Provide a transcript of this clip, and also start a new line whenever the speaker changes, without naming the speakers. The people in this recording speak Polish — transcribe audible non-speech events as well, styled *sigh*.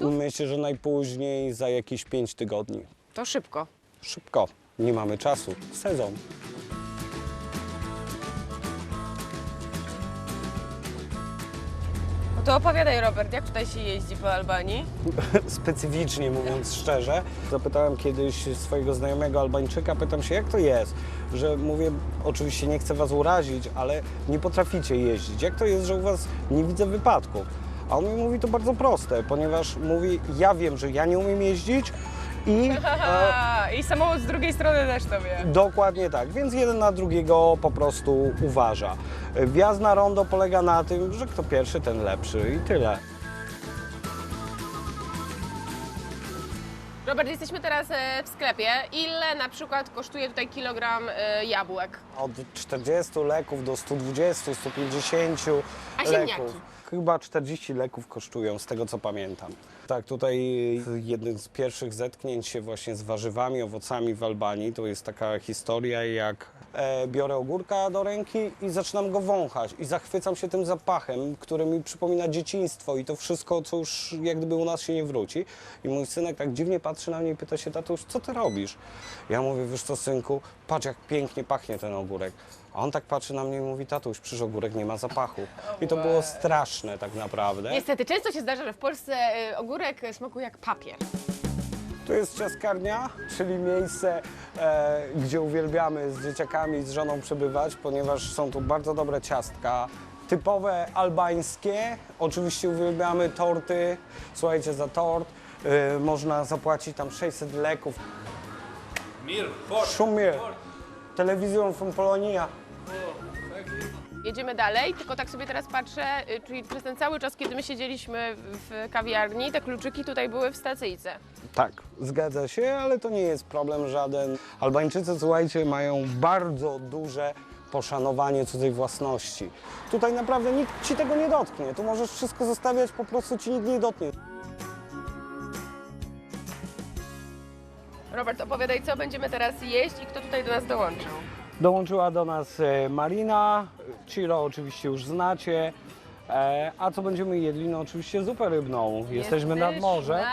Myślę, że najpóźniej za jakieś 5 tygodni.
To szybko.
Szybko, nie mamy czasu. Sezon.
No to opowiadaj, Robert, jak tutaj się jeździ po Albanii? *laughs*
Specyficznie mówiąc szczerze, zapytałem kiedyś swojego znajomego Albańczyka, pytam się jak to jest, że mówię, oczywiście nie chcę was urazić, ale nie potraficie jeździć. Jak to jest, że u was nie widzę wypadków? A on mi mówi to bardzo proste, ponieważ mówi, ja wiem, że ja nie umiem jeździć i e,
i samochód z drugiej strony też to wie.
Dokładnie tak, więc jeden na drugiego po prostu uważa. Wjazd na rondo polega na tym, że kto pierwszy, ten lepszy i tyle.
Robert, jesteśmy teraz e, w sklepie. Ile na przykład kosztuje tutaj kilogram e, jabłek?
Od 40 leków do 120, 150
A ziemniaki?
leków. Chyba 40 leków kosztują, z tego co pamiętam. Tak, tutaj jednym z pierwszych zetknięć się właśnie z warzywami, owocami w Albanii to jest taka historia, jak e, biorę ogórka do ręki i zaczynam go wąchać i zachwycam się tym zapachem, który mi przypomina dzieciństwo i to wszystko, co już jak gdyby u nas się nie wróci. I mój synek tak dziwnie patrzy na mnie i pyta się, tatuś, co ty robisz? Ja mówię, wiesz co, synku, patrz jak pięknie pachnie ten ogórek. A on tak patrzy na mnie i mówi, tatuś, przecież ogórek nie ma zapachu. I to było straszne tak naprawdę.
Niestety, często się zdarza, że w Polsce e, ogórek smakuje jak papier.
Tu jest ciaskarnia, czyli miejsce, e, gdzie uwielbiamy z dzieciakami, z żoną przebywać, ponieważ są tu bardzo dobre ciastka. Typowe albańskie. Oczywiście uwielbiamy torty. Słuchajcie, za tort e, można zapłacić tam 600 leków.
Mir, port.
Szumie. Telewizją from Polonia.
Jedziemy dalej, tylko tak sobie teraz patrzę, y, czyli przez ten cały czas, kiedy my siedzieliśmy w kawiarni, te kluczyki tutaj były w stacyjce.
Tak, zgadza się, ale to nie jest problem żaden. Albańczycy, słuchajcie, mają bardzo duże poszanowanie cudzej własności. Tutaj naprawdę nikt ci tego nie dotknie. Tu możesz wszystko zostawiać, po prostu ci nikt nie dotknie.
Robert, opowiadaj, co będziemy teraz jeść i kto tutaj do nas dołączył.
Dołączyła do nas e, Marina, Ciro oczywiście już znacie. E, a co będziemy jedli? No oczywiście zupę rybną. Jesteśmy nad morzem.